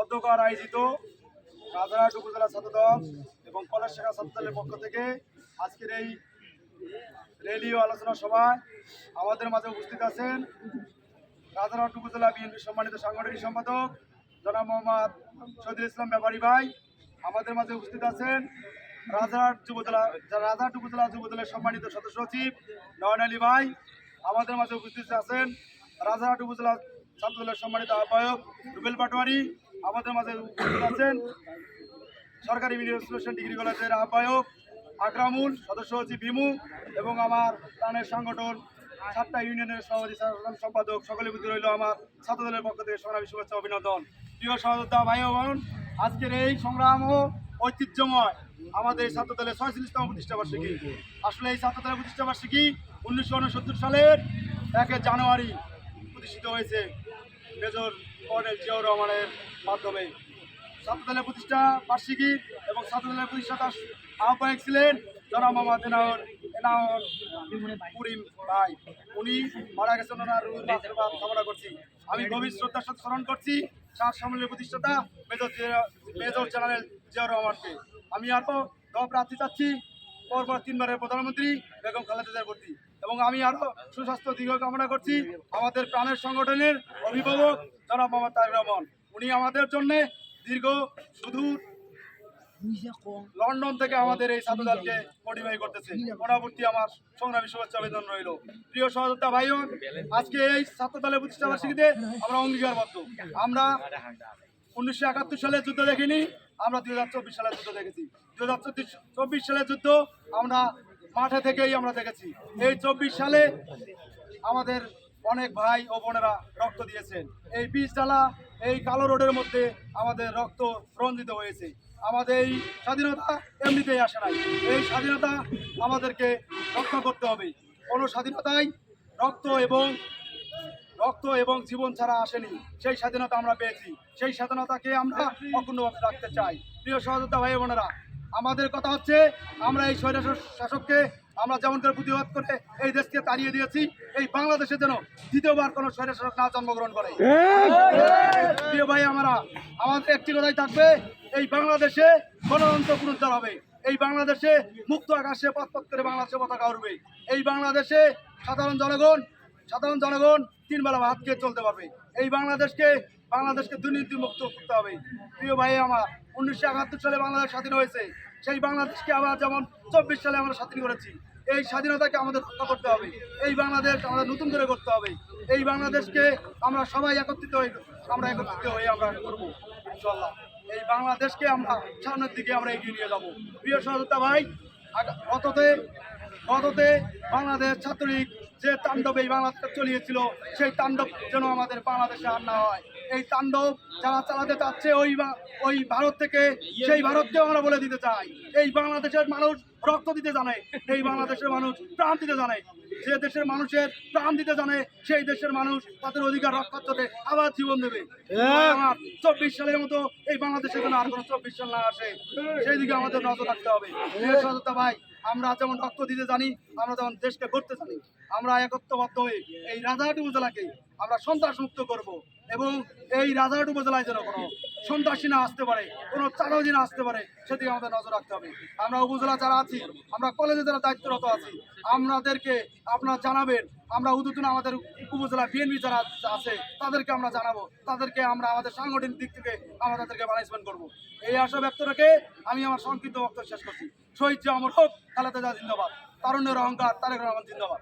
অধ্যকার আয়োজিত রাজারহাট উপজেলা ছাত্রদল এবং কলেজ শাখা ছাত্রদলের পক্ষ থেকে আজকের এই রেলি ও আলোচনা সভায় আমাদের মাঝে উপস্থিত আছেন রাজারহাট উপজেলা বিএনপি সম্মানিত সাংগঠনিক সম্পাদক জনাব মোহাম্মদ শহীদুল ইসলাম ব্যাপারী ভাই আমাদের মাঝে উপস্থিত আছেন রাজারহাট যুবদলা রাজারহাট উপজেলা যুবদলের সম্মানিত সদস্য সচিব নয়ন আলী ভাই আমাদের মাঝে উপস্থিত আছেন রাজারহাট উপজেলা ছাত্রদলের সম্মানিত আহ্বায়ক রুবেল পাটোয়ারি, আমাদের মাঝে উপস্থিত আছেন সরকারি মিডিয়া ডিগ্রি কলেজের আহ্বায়ক আকরামুল, সদস্য সচিব বিমু, এবং আমার প্রাণের সংগঠন সাতটা ইউনিয়নের সভাপতি সম্পাদক, সকলে বুদ্ধি রইল আমার ছাত্রদলের পক্ষ থেকে সংগ্রামী শুভেচ্ছা, অভিনন্দন। প্রিয় সহযোদ্ধা ভাই বোন, আজকের এই সংগ্রাম ঐতিহ্যময় আমাদের এই ছাত্রদলের ছয়চল্লিশতম প্রতিষ্ঠাবার্ষিকী আসলে এই ছাত্রদলের প্রতিষ্ঠাবার্ষিকী উনিশশো উনসত্তর সালের একে জানুয়ারি প্রতিষ্ঠিত হয়েছে মেজর কর্নেল জিয়াউর রহমানের মাধ্যমে। ছাত্রদলের প্রতিষ্ঠা বার্ষিকী এবং ছাত্রদলের প্রতিষ্ঠাতা আহ্বায়ক ছিলেন জনাব মোহাম্মদ এনায়ন এনায়ন পুরিম ভাই। উনি মারা গেছেন ওনার কামনা করছি। আমি গভীর শ্রদ্ধার সাথে স্মরণ করছি সাত সম্মেলনের প্রতিষ্ঠাতা মেজর মেজর জেনারেল জিয়াউর রহমানকে। আমি আরও দল প্রার্থী চাচ্ছি, পরপর তিনবারের প্রধানমন্ত্রী বেগম খালেদা জিয়ার প্রতি। এবং আমি আরও সুস্বাস্থ্য দীর্ঘ কামনা করছি আমাদের প্রাণের সংগঠনের অভিভাবক জনাব মোহাম্মদ তারেক রহমান। উনি আমাদের জন্য দীর্ঘ সুদূর লন্ডন থেকে আমাদের এই ছাত্রদলকে মোটিফাই করতেছে। পরবর্তী আমার সংগ্রামী শুভেচ্ছা আবেদন রইল। প্রিয় সহযোদ্ধা ভাই বোন, আজকে এই ছাত্রদলের প্রতিষ্ঠা বার্ষিকীতে আমরা অঙ্গীকারবদ্ধ। আমরা উনিশশো একাত্তর সালে যুদ্ধ দেখিনি আমরা দু সালের যুদ্ধ দেখেছি। দু সালের যুদ্ধ আমরা মাঠে থেকেই আমরা দেখেছি। এই চব্বিশ সালে আমাদের অনেক ভাই ও বোনেরা রক্ত দিয়েছেন। এই বীজ ডালা এই কালো রোডের মধ্যে আমাদের রক্ত রঞ্জিত হয়েছে। আমাদের এই স্বাধীনতা এমনিতেই আসে নাই। এই স্বাধীনতা আমাদেরকে রক্ষা করতে হবে। কোনো স্বাধীনতাই রক্ত এবং রক্ত এবং জীবন ছাড়া আসেনি। সেই স্বাধীনতা আমরা পেয়েছি। সেই স্বাধীনতাকে আমরা অক্ষুণ্ণভাবে রাখতে চাই। প্রিয় সহযোদ্ধা ভাই বোনেরা আমাদের কথা হচ্ছে, আমরা এই স্বৈর শাসককে আমরা যেমন করে প্রতিবাদ করে এই দেশকে তাড়িয়ে দিয়েছি, এই বাংলাদেশে যেন দ্বিতীয়বার কোনো স্বৈর শাসক না জন্মগ্রহণ করে। প্রিয় ভাই, আমরা, আমাদের একটি কথাই থাকবে, এই বাংলাদেশে গণতন্ত্র পুনরুদ্ধার হবে। এই বাংলাদেশে মুক্ত আকাশে পথ পথ করে বাংলাদেশে পতাকা উঠবে এই বাংলাদেশে সাধারণ জনগণ সাধারণ জনগণ তিন বেলা ভাত খেয়ে চলতে পারবে। এই বাংলাদেশকে বাংলাদেশকে দুর্নীতি মুক্ত করতে হবে। প্রিয় ভাই, আমার উনিশশো একাত্তর সালে বাংলাদেশ স্বাধীন হয়েছে। সেই বাংলাদেশকে আবার যেমন চব্বিশ সালে আমরা স্বাধীন করেছি, এই স্বাধীনতাকে আমাদের রক্ষা করতে হবে। এই বাংলাদেশ আমাদের নতুন করে করতে হবে। এই বাংলাদেশকে আমরা সবাই একত্রিত হয়ে, আমরা একত্রিত হয়ে আমরা করব ইনশাল্লাহ এই বাংলাদেশকে আমরা সামনের দিকে আমরা এগিয়ে নিয়ে যাব। প্রিয় সহযোদ্ধা ভাই গততে গততে বাংলাদেশ ছাত্রলীগ যে তাণ্ডব এই বাংলাদেশে চলিয়েছিল, সেই তাণ্ডব যেন আমাদের বাংলাদেশে আর না হয়। এই তাণ্ডব যারা চালাতে চাচ্ছে, ওই ওই ভারত থেকে, সেই ভারতকেও আমরা বলে দিতে চাই। এই বাংলাদেশের মানুষ রক্ত দিতে জানে, এই বাংলাদেশের মানুষ প্রাণ দিতে জানে। যে দেশের মানুষের প্রাণ দিতে জানে, সেই দেশের মানুষ তাদের অধিকার রক্ষার জন্য আবার জীবন দেবে। আমার চব্বিশ সালের মতো এই বাংলাদেশে যেন আর কোনো চব্বিশ সাল না আসে, সেই দিকে আমাদের নজর রাখতে হবে। ভাই আমরা যেমন রক্ত দিতে জানি, আমরা যেমন দেশকে করতে জানি। আমরা একত্রবদ্ধ হয়ে এই রাজাহাট উপজেলাকে আমরা সন্ত্রাস মুক্ত করব এবং এই রাজাহাট উপজেলায় যেন কোনো সন্ত্রাসী না আসতে পারে, কোনো চাঁদাবাজি না আসতে পারে, সেদিকে আমাদের নজর রাখতে হবে। আমরা উপজেলা যারা আছি, আমরা কলেজে যারা দায়িত্বরত আছি আমাদেরকে আপনারা জানাবেন, আমরা উদুতুন আমাদের উপজেলা বিএনপি যারা আছে, তাদেরকে আমরা জানাব, তাদেরকে আমরা আমাদের সাংগঠনিক দিক থেকে আমরা তাদেরকে ম্যানেজমেন্ট করব। এই আশা ব্যক্ত রেখে আমি আমার সংক্ষিপ্ত বক্তব্য শেষ করছি। শহীদ যে অমর হোক খালেদা জিয়া জিন্দাবাদ। তারুণ্যের অহংকার তারেক রহমান জিন্দাবাদ।